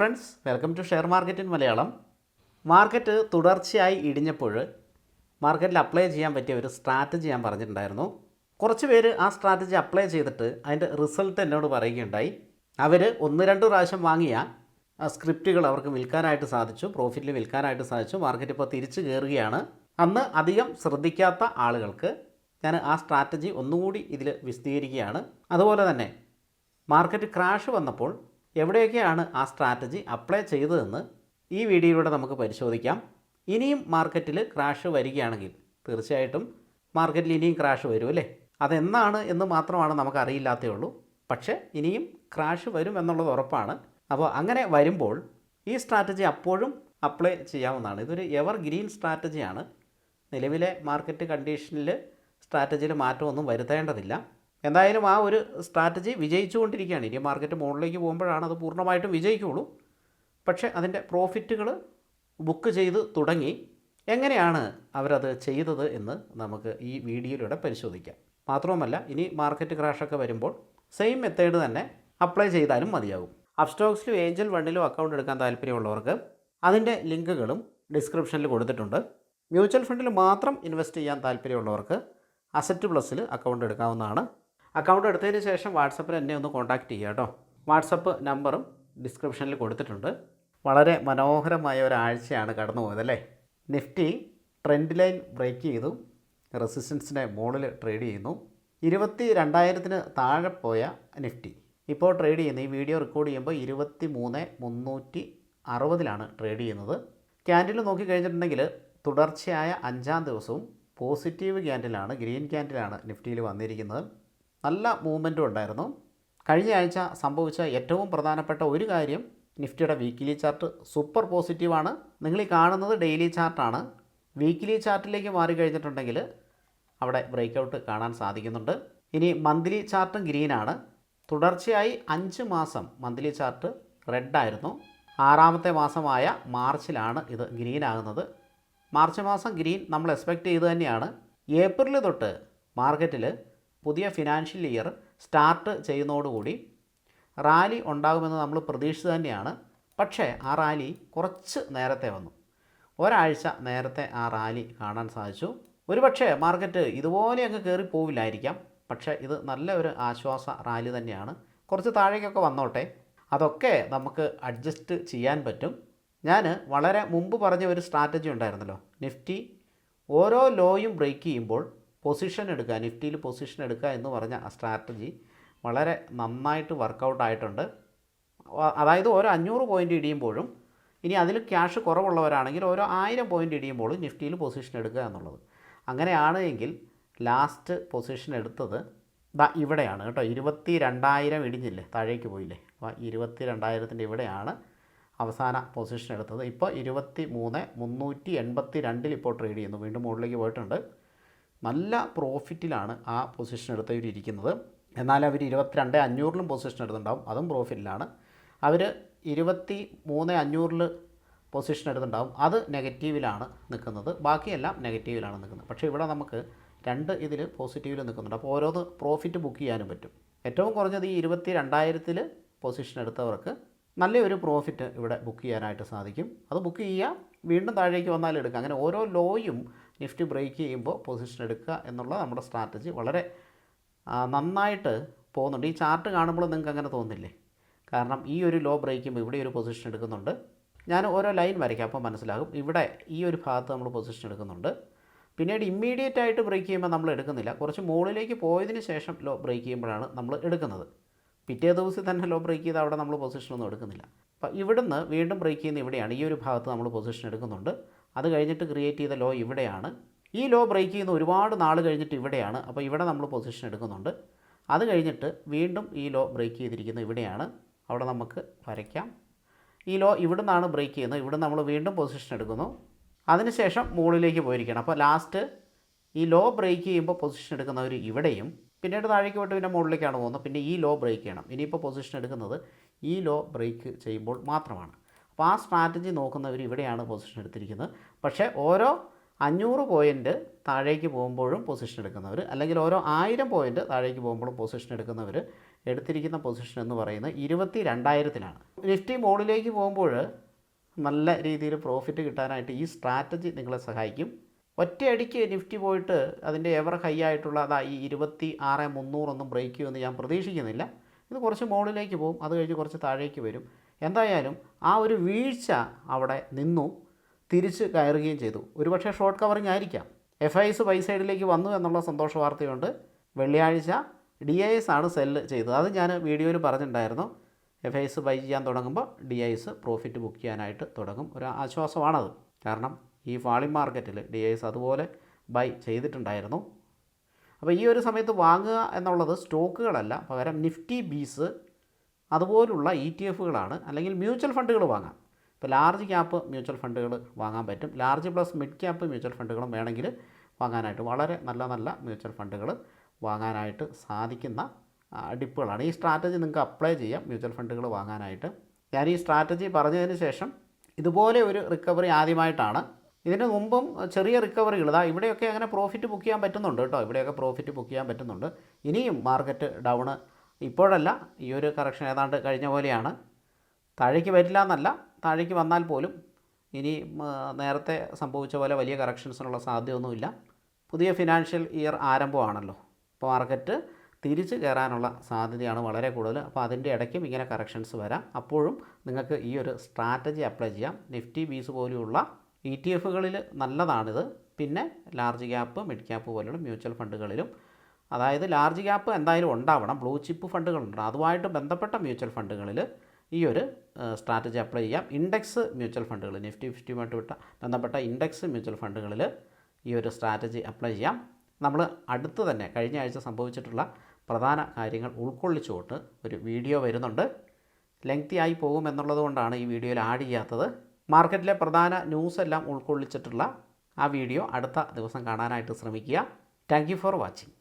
Friends welcome to share market in Malayalam market തുടർച്ചയായി ഇടിഞ്ഞപ്പോൾ മാർക്കറ്റിൽ അപ്ലൈ ചെയ്യാൻ പറ്റിയ ഒരു സ്ട്രാറ്റജി ഞാൻ പറഞ്ഞിട്ടുണ്ടായിരുന്നു. കുറച്ച് പേര് ആ സ്ട്രാറ്റജി അപ്ലൈ ചെയ്തിട്ട് അതിന്റെ റിസൾട്ട് എന്നോട് പറയുകയുണ്ടായി. അവർ ഒന്ന് രണ്ട് പ്രാവശ്യം വാങ്ങിയ സ്ക്രിപ്റ്റുകൾ അവർക്ക് വിൽക്കാനായിട്ട് സാധിച്ചു പ്രോഫിറ്റിൽ വിൽക്കാനായിട്ട് സാധിച്ചു. മാർക്കറ്റ് ഇപ്പോൾ തിരിച്ചു കയറുകയാണ് അന്ന് അധികം ശ്രദ്ധിക്കാത്ത ആളുകൾക്ക് ഞാൻ ആ സ്ട്രാറ്റജി ഒന്നുകൂടി ഇതിൽ വിശദീകരിക്കുകയാണ്. അതുപോലെ തന്നെ മാർക്കറ്റ് ക്രാഷ് വന്നപ്പോൾ എവിടെയൊക്കെയാണ് ആ സ്ട്രാറ്റജി അപ്ലൈ ചെയ്തതെന്ന് ഈ വീഡിയോയിലൂടെ നമുക്ക് പരിശോധിക്കാം. ഇനിയും മാർക്കറ്റിൽ ക്രാഷ് വരികയാണെങ്കിൽ തീർച്ചയായിട്ടും മാർക്കറ്റിൽ ഇനിയും ക്രാഷ് വരും അല്ലേ? അതെന്നാണ് എന്ന് മാത്രമാണ് നമുക്ക് അറിയില്ലാത്തേ ഉള്ളൂ. പക്ഷേ ഇനിയും ക്രാഷ് വരും എന്നുള്ളത് ഉറപ്പാണ്. അപ്പോൾ അങ്ങനെ വരുമ്പോൾ ഈ സ്ട്രാറ്റജി അപ്പോഴും അപ്ലൈ ചെയ്യാവുന്നതാണ്. ഇതൊരു എവർ ഗ്രീൻ സ്ട്രാറ്റജിയാണ് നിലവിലെ മാർക്കറ്റ് കണ്ടീഷനിൽ സ്ട്രാറ്റജിയിൽ മാറ്റമൊന്നും വരുത്തേണ്ടതില്ല. എന്തായാലും ആ ഒരു സ്ട്രാറ്റജി വിജയിച്ചുകൊണ്ടിരിക്കുകയാണ്. ഇനി മാർക്കറ്റ് മുകളിലേക്ക് പോകുമ്പോഴാണ് അത് പൂർണമായിട്ടും വിജയിക്കുകയുള്ളൂ. പക്ഷേ അതിന്റെ പ്രോഫിറ്റുകൾ ബുക്ക് ചെയ്ത് തുടങ്ങി എങ്ങനെയാണ് അവരത് ചെയ്തത് എന്ന് നമുക്ക് ഈ വീഡിയോയിലൂടെ പരിശോധിക്കാം. മാത്രവുമല്ല ഇനി മാർക്കറ്റ് ക്രാഷൊക്കെ വരുമ്പോൾ സെയിം മെത്തേഡ് തന്നെ അപ്ലൈ ചെയ്താലും മതിയാകും. അപ്സ്റ്റോക്സിലും ഏഞ്ചൽ വണ്ണിലും അക്കൗണ്ട് എടുക്കാൻ താല്പര്യമുള്ളവർക്ക് അതിന്റെ ലിങ്കുകളും ഡിസ്ക്രിപ്ഷനിൽ കൊടുത്തിട്ടുണ്ട്. മ്യൂച്വൽ ഫണ്ടിൽ മാത്രം ഇൻവെസ്റ്റ് ചെയ്യാൻ താല്പര്യമുള്ളവർക്ക് അസറ്റ് പ്ലസ്സിൽ അക്കൗണ്ട് എടുക്കാവുന്നതാണ്. അക്കൗണ്ട് എടുത്തതിന് ശേഷം വാട്സപ്പിൽ എന്നെ ഒന്ന് കോൺടാക്റ്റ് ചെയ്യുക കേട്ടോ. വാട്സപ്പ് നമ്പറും ഡിസ്ക്രിപ്ഷനിൽ കൊടുത്തിട്ടുണ്ട്. വളരെ മനോഹരമായ ഒരാഴ്ചയാണ് കടന്നു പോയതല്ലേ നിഫ്റ്റി ട്രെൻഡ് ലൈൻ ബ്രേക്ക് ചെയ്തു. റെസിസ്റ്റൻസിന്റെ മുകളിൽ ട്രേഡ് ചെയ്യുന്നു. ഇരുപത്തി രണ്ടായിരത്തിന് താഴെ പോയ നിഫ്റ്റി. ഇപ്പോൾ ട്രേഡ് ചെയ്യുന്നത് ഈ വീഡിയോ റെക്കോർഡ് ചെയ്യുമ്പോൾ ഇരുപത്തി മൂന്ന് മുന്നൂറ്റി അറുപതിലാണ് ട്രേഡ് ചെയ്യുന്നത്. ക്യാൻഡിൽ നോക്കിക്കഴിഞ്ഞിട്ടുണ്ടെങ്കിൽ തുടർച്ചയായ അഞ്ചാം ദിവസവും പോസിറ്റീവ് ക്യാൻഡിലാണ് ഗ്രീൻ ക്യാൻഡിലാണ് നിഫ്റ്റിയിൽ വന്നിരിക്കുന്നത്. നല്ല മൂവ്മെന്റും ഉണ്ടായിരുന്നു. കഴിഞ്ഞ ആഴ്ച സംഭവിച്ച ഏറ്റവും പ്രധാനപ്പെട്ട ഒരു കാര്യം നിഫ്റ്റിയുടെ വീക്കിലി ചാർട്ട് സൂപ്പർ പോസിറ്റീവാണ്. നിങ്ങൾ ഈ കാണുന്നത് ഡെയിലി ചാർട്ടാണ്. വീക്കിലി ചാർട്ടിലേക്ക് മാറി കഴിഞ്ഞിട്ടുണ്ടെങ്കിൽ അവിടെ ബ്രേക്ക് ഔട്ട് കാണാൻ സാധിക്കുന്നുണ്ട്. ഇനി മന്ത്ലി ചാർട്ടും ഗ്രീനാണ്. തുടർച്ചയായി അഞ്ച് മാസം മന്ത്ലി ചാർട്ട് റെഡായിരുന്നു. ആറാമത്തെ മാസമായ മാർച്ചിലാണ് ഇത് ഗ്രീൻ ആകുന്നത് മാർച്ച് മാസം ഗ്രീൻ നമ്മൾ എക്സ്പെക്റ്റ് ചെയ്ത് തന്നെയാണ്. ഏപ്രിൽ തൊട്ട് മാർക്കറ്റിൽ പുതിയ ഫിനാൻഷ്യൽ ഇയർ സ്റ്റാർട്ട് ചെയ്യുന്നതോടുകൂടി റാലി ഉണ്ടാകുമെന്ന് നമ്മൾ പ്രതീക്ഷിച്ച് തന്നെയാണ്. പക്ഷേ ആ റാലി കുറച്ച് നേരത്തെ വന്നു. ഒരാഴ്ച നേരത്തെ ആ റാലി കാണാൻ സാധിച്ചു. ഒരുപക്ഷേ മാർക്കറ്റ് ഇതുപോലെ അങ്ങ് കയറി പോവില്ലായിരിക്കാം. പക്ഷേ ഇത് നല്ല ഒരു ആശ്വാസ റാലി തന്നെയാണ്. കുറച്ച് താഴേക്കൊക്കെ വന്നോട്ടെ. അതൊക്കെ നമുക്ക് അഡ്ജസ്റ്റ് ചെയ്യാൻ പറ്റും. ഞാൻ വളരെ മുമ്പ് പറഞ്ഞ ഒരു സ്ട്രാറ്റജി ഉണ്ടായിരുന്നല്ലോ. നിഫ്റ്റി ഓരോ ലോയും ബ്രേക്ക് ചെയ്യുമ്പോൾ പൊസിഷൻ എടുക്കുക നിഫ്റ്റിയിൽ പൊസിഷൻ എടുക്കുക എന്ന് പറഞ്ഞ സ്ട്രാറ്റജി വളരെ നന്നായിട്ട് വർക്കൗട്ട് ആയിട്ടുണ്ട്. അതായത് ഓരോ അഞ്ഞൂറ് പോയിന്റ് ഇടിയുമ്പോഴും ഇനി അതിൽ ക്യാഷ് കുറവുള്ളവരാണെങ്കിൽ ഓരോ ആയിരം പോയിന്റ് ഇടിയുമ്പോഴും നിഫ്റ്റിയിൽ പൊസിഷൻ എടുക്കുക എന്നുള്ളത്. അങ്ങനെയാണ് എങ്കിൽ ലാസ്റ്റ് പൊസിഷൻ എടുത്തത് ദാ ഇവിടെയാണ് കേട്ടോ. ഇരുപത്തി രണ്ടായിരം ഇടിഞ്ഞില്ലേ താഴേക്ക് പോയില്ലേ. അപ്പോൾ ഇരുപത്തി രണ്ടായിരത്തിന്റെ ഇവിടെയാണ് അവസാന പൊസിഷൻ എടുത്തത്. ഇപ്പോൾ ഇരുപത്തി മൂന്ന് മുന്നൂറ്റി എൺപത്തി രണ്ടിൽ ഇപ്പോൾ ട്രേഡ് ചെയ്യുന്നു. വീണ്ടും മുകളിലേക്ക് പോയിട്ടുണ്ട്. നല്ല പ്രോഫിറ്റിലാണ് ആ പൊസിഷൻ എടുത്തവർ ഇരിക്കുന്നത്. എന്നാൽ അവർ ഇരുപത്തിരണ്ട് അഞ്ഞൂറിലും പൊസിഷൻ എടുത്തിട്ടുണ്ടാവും. അതും പ്രോഫിറ്റിലാണ് അവർ ഇരുപത്തി മൂന്ന് അഞ്ഞൂറിൽ പൊസിഷൻ എടുത്തിട്ടുണ്ടാവും. അത് നെഗറ്റീവിലാണ് നിൽക്കുന്നത്. ബാക്കിയെല്ലാം നെഗറ്റീവിലാണ് നിൽക്കുന്നത്. പക്ഷേ ഇവിടെ നമുക്ക് രണ്ട് ഇതിൽ പോസിറ്റീവിൽ നിൽക്കുന്നുണ്ട്. അപ്പോൾ ഓരോന്ന് പ്രോഫിറ്റ് ബുക്ക് ചെയ്യാനും പറ്റും. ഏറ്റവും കുറഞ്ഞത് ഈ ഇരുപത്തി രണ്ടായിരത്തിൽ പൊസിഷൻ എടുത്തവർക്ക് നല്ലൊരു പ്രോഫിറ്റ് ഇവിടെ ബുക്ക് ചെയ്യാനായിട്ട് സാധിക്കും. അത് ബുക്ക് ചെയ്യുക വീണ്ടും താഴേക്ക് വന്നാൽ എടുക്കുക. അങ്ങനെ ഓരോ ലോയും നിഫ്റ്റി ബ്രേക്ക് ചെയ്യുമ്പോൾ പൊസിഷൻ എടുക്കുക എന്നുള്ള നമ്മുടെ സ്ട്രാറ്റജി വളരെ നന്നായിട്ട് പോകുന്നുണ്ട്. ഈ ചാർട്ട് കാണുമ്പോൾ നിങ്ങൾക്ക് അങ്ങനെ തോന്നില്ലേ? കാരണം ഈ ഒരു ലോ ബ്രേക്ക് ചെയ്യുമ്പോൾ ഇവിടെ ഒരു പൊസിഷൻ എടുക്കുന്നുണ്ട്. ഞാൻ ഓരോ ലൈൻ വരയ്ക്കാം അപ്പോൾ മനസ്സിലാകും. ഇവിടെ ഈ ഒരു ഭാഗത്ത് നമ്മൾ പൊസിഷൻ എടുക്കുന്നുണ്ട്. പിന്നീട് ഇമ്മീഡിയറ്റ് ആയിട്ട് ബ്രേക്ക് ചെയ്യുമ്പോൾ നമ്മൾ എടുക്കുന്നില്ല. കുറച്ച് മുകളിലേക്ക് പോയതിന് ശേഷം ലോ ബ്രേക്ക് ചെയ്യുമ്പോഴാണ് നമ്മൾ എടുക്കുന്നത്. പിറ്റേ ദിവസം തന്നെ ലോ ബ്രേക്ക് ചെയ്ത് അവിടെ നമ്മൾ പൊസിഷനൊന്നും എടുക്കുന്നില്ല. അപ്പോൾ ഇവിടുന്ന് വീണ്ടും ബ്രേക്ക് ചെയ്യുന്ന ഇവിടെയാണ് ഈ ഒരു ഭാഗത്ത് നമ്മൾ പൊസിഷൻ എടുക്കുന്നുണ്ട്. അത് കഴിഞ്ഞിട്ട് ക്രിയേറ്റ് ചെയ്ത ലോ ഇവിടെയാണ്. ഈ ലോ ബ്രേക്ക് ചെയ്യുന്ന ഒരുപാട് നാൾ കഴിഞ്ഞിട്ട് ഇവിടെയാണ്. അപ്പോൾ ഇവിടെ നമ്മൾ പൊസിഷൻ എടുക്കുന്നുണ്ട്. അത് കഴിഞ്ഞിട്ട് വീണ്ടും ഈ ലോ ബ്രേക്ക് ചെയ്തിരിക്കുന്നത് ഇവിടെയാണ്. അവിടെ നമുക്ക് വരയ്ക്കാം. ഈ ലോ ഇവിടെ നിന്നാണ് ബ്രേക്ക് ചെയ്യുന്നത്. ഇവിടെ നമ്മൾ വീണ്ടും പൊസിഷൻ എടുക്കുന്നു. അതിനുശേഷം മുകളിലേക്ക് പോയിരിക്കണം അപ്പോൾ ലാസ്റ്റ് ഈ ലോ ബ്രേക്ക് ചെയ്യുമ്പോൾ പൊസിഷൻ എടുക്കുന്നവർ ഇവിടെയും പിന്നീട് താഴേക്ക് പോയിട്ട് പിന്നെ മുകളിലേക്കാണ് പോകുന്നത്. പിന്നെ ഈ ലോ ബ്രേക്ക് ചെയ്യണം. ഇനിയിപ്പോൾ പൊസിഷൻ എടുക്കുന്നത് ഈ ലോ ബ്രേക്ക് ചെയ്യുമ്പോൾ മാത്രമാണ്. അപ്പോൾ ആ സ്ട്രാറ്റജി നോക്കുന്നവർ ഇവിടെയാണ് പൊസിഷൻ എടുത്തിരിക്കുന്നത്. പക്ഷേ ഓരോ അഞ്ഞൂറ് പോയിന്റ് താഴേക്ക് പോകുമ്പോഴും പൊസിഷൻ എടുക്കുന്നവർ അല്ലെങ്കിൽ ഓരോ ആയിരം പോയിന്റ് താഴേക്ക് പോകുമ്പോഴും പൊസിഷൻ എടുക്കുന്നവർ എടുത്തിരിക്കുന്ന പൊസിഷൻ എന്ന് പറയുന്നത് ഇരുപത്തി രണ്ടായിരത്തിലാണ് നിഫ്റ്റി മോളിലേക്ക് പോകുമ്പോൾ നല്ല രീതിയിൽ പ്രോഫിറ്റ് കിട്ടാനായിട്ട് ഈ സ്ട്രാറ്റജി നിങ്ങളെ സഹായിക്കും. ഒറ്റയടിക്ക് നിഫ്റ്റി പോയിട്ട് അതിന്റെ എവർ ഹൈ ആയിട്ടുള്ള അതാ ഈ ഇരുപത്തി ആറ് മുന്നൂറൊന്നും ബ്രേക്ക് ചെയ്യുമെന്ന് ഞാൻ പ്രതീക്ഷിക്കുന്നില്ല. ഇത് കുറച്ച് മുകളിലേക്ക് പോകും അത് കഴിഞ്ഞ് കുറച്ച് താഴേക്ക് വരും. എന്തായാലും ആ ഒരു വീഴ്ച അവിടെ നിന്നു തിരിച്ച് കയറുകയും ചെയ്തു. ഒരുപക്ഷെ ഷോർട്ട് കവറിങ് ആയിരിക്കാം. എഫ് ഐ എസ് വൈസൈഡിലേക്ക് വന്നു എന്നുള്ള സന്തോഷ വാർത്തയുണ്ട്. വെള്ളിയാഴ്ച ഡി ഐ എസ് ആണ് സെല്ല് ചെയ്തത്. അത് ഞാൻ വീഡിയോയിൽ പറഞ്ഞിട്ടുണ്ടായിരുന്നു. എഫ് ഐ എസ് ബൈ ചെയ്യാൻ തുടങ്ങുമ്പോൾ D I S profit book ചെയ്യാനായിട്ട് തുടങ്ങും. ഒരു ആശ്വാസമാണത്. കാരണം ഈ ഫാളിംഗ് മാർക്കറ്റിൽ ഡി ഐ എസ് അതുപോലെ ബൈ ചെയ്തിട്ടുണ്ടായിരുന്നു. അപ്പോൾ ഈ ഒരു സമയത്ത് വാങ്ങുക എന്നുള്ളത് സ്റ്റോക്കുകളല്ല പകരം നിഫ്റ്റി ബീസ് അതുപോലുള്ള ഇ ടി എഫുകളാണ് അല്ലെങ്കിൽ മ്യൂച്വൽ ഫണ്ടുകൾ വാങ്ങാം. ഇപ്പോൾ ലാർജ് ക്യാപ്പ് മ്യൂച്വൽ ഫണ്ടുകൾ വാങ്ങാൻ പറ്റും. Large plus mid cap mutual ഫണ്ടുകളും വേണമെങ്കിൽ വാങ്ങാനായിട്ട് വളരെ നല്ല നല്ല മ്യൂച്വൽ ഫണ്ടുകൾ വാങ്ങാനായിട്ട് സാധിക്കുന്ന ഡിപ്പുകളാണ് ഈ സ്ട്രാറ്റജി നിങ്ങൾക്ക് അപ്ലൈ ചെയ്യാം. മ്യൂച്വൽ ഫണ്ടുകൾ വാങ്ങാനായിട്ട്. ഞാൻ ഈ സ്ട്രാറ്റജി പറഞ്ഞതിന് ശേഷം ഇതുപോലെ ഒരു റിക്കവറി ആദ്യമായിട്ടാണ്. ഇതിന് മുമ്പും ചെറിയ റിക്കവറികൾ ഇതാ ഇവിടെയൊക്കെ അങ്ങനെ പ്രോഫിറ്റ് ബുക്ക് ചെയ്യാൻ പറ്റുന്നുണ്ട് കേട്ടോ. ഇവിടെയൊക്കെ പ്രോഫിറ്റ് ബുക്ക് ചെയ്യാൻ പറ്റുന്നുണ്ട്. ഇനിയും മാർക്കറ്റ് ഡൗണ് ഇപ്പോഴല്ല ഈ ഒരു കറക്ഷൻ ഏതാണ്ട് കഴിഞ്ഞ പോലെയാണ്. താഴേക്ക് വരില്ല എന്നല്ല താഴേക്ക് വന്നാൽ പോലും ഇനി നേരത്തെ സംഭവിച്ച പോലെ വലിയ കറക്ഷൻസിനുള്ള സാധ്യതയൊന്നുമില്ല. പുതിയ ഫിനാൻഷ്യൽ ഇയർ ആരംഭമാണല്ലോ. അപ്പോൾ മാർക്കറ്റ് തിരിച്ച് കയറാനുള്ള സാധ്യതയാണ് വളരെ കൂടുതൽ. അപ്പോൾ അതിന്റെ ഇടയ്ക്കും ഇങ്ങനെ കറക്ഷൻസ് വരാം. അപ്പോഴും നിങ്ങൾക്ക് ഈ ഒരു സ്ട്രാറ്റജി അപ്ലൈ ചെയ്യാം. നിഫ്റ്റി ബീസ് പോലെയുള്ള ഇ ടി എഫുകളിൽ നല്ലതാണിത്. പിന്നെ ലാർജ് ക്യാപ്പ് മിഡ് ക്യാപ്പ് പോലെയുള്ള മ്യൂച്വൽ ഫണ്ടുകളിലും അതായത് ലാർജ് ക്യാപ്പ് എന്തായാലും ഉണ്ടാവണം. ബ്ലൂ ചിപ്പ് ഫണ്ടുകൾ ഉണ്ടാവണം അതുമായിട്ട് ബന്ധപ്പെട്ട മ്യൂച്വൽ ഫണ്ടുകളിൽ ഈ ഒരു സ്ട്രാറ്റജി അപ്ലൈ ചെയ്യാം. ഇൻഡെക്സ് മ്യൂച്വൽ ഫണ്ടുകൾ നിഫ്റ്റി ഫിഫ്റ്റിയുമായിട്ട് വിട്ട ബന്ധപ്പെട്ട ഇൻഡെക്സ് മ്യൂച്വൽ ഫണ്ടുകളിൽ ഈ ഒരു സ്ട്രാറ്റജി അപ്ലൈ ചെയ്യാം. നമ്മൾ അടുത്ത് തന്നെ കഴിഞ്ഞ ആഴ്ച സംഭവിച്ചിട്ടുള്ള പ്രധാന കാര്യങ്ങൾ ഉൾക്കൊള്ളിച്ചുകൊണ്ട് ഒരു വീഡിയോ വരുന്നുണ്ട്. ലെങ്തി ആയി പോകും കൊണ്ടാണ് ഈ വീഡിയോയിൽ ആഡ് ചെയ്യാത്തത്. മാർക്കറ്റിലെ പ്രധാന ന്യൂസ് എല്ലാം ഉൾക്കൊള്ളിച്ചിട്ടുള്ള ആ വീഡിയോ അടുത്ത ദിവസം കാണാനായിട്ട് ശ്രമിക്കുക. Thank for watching.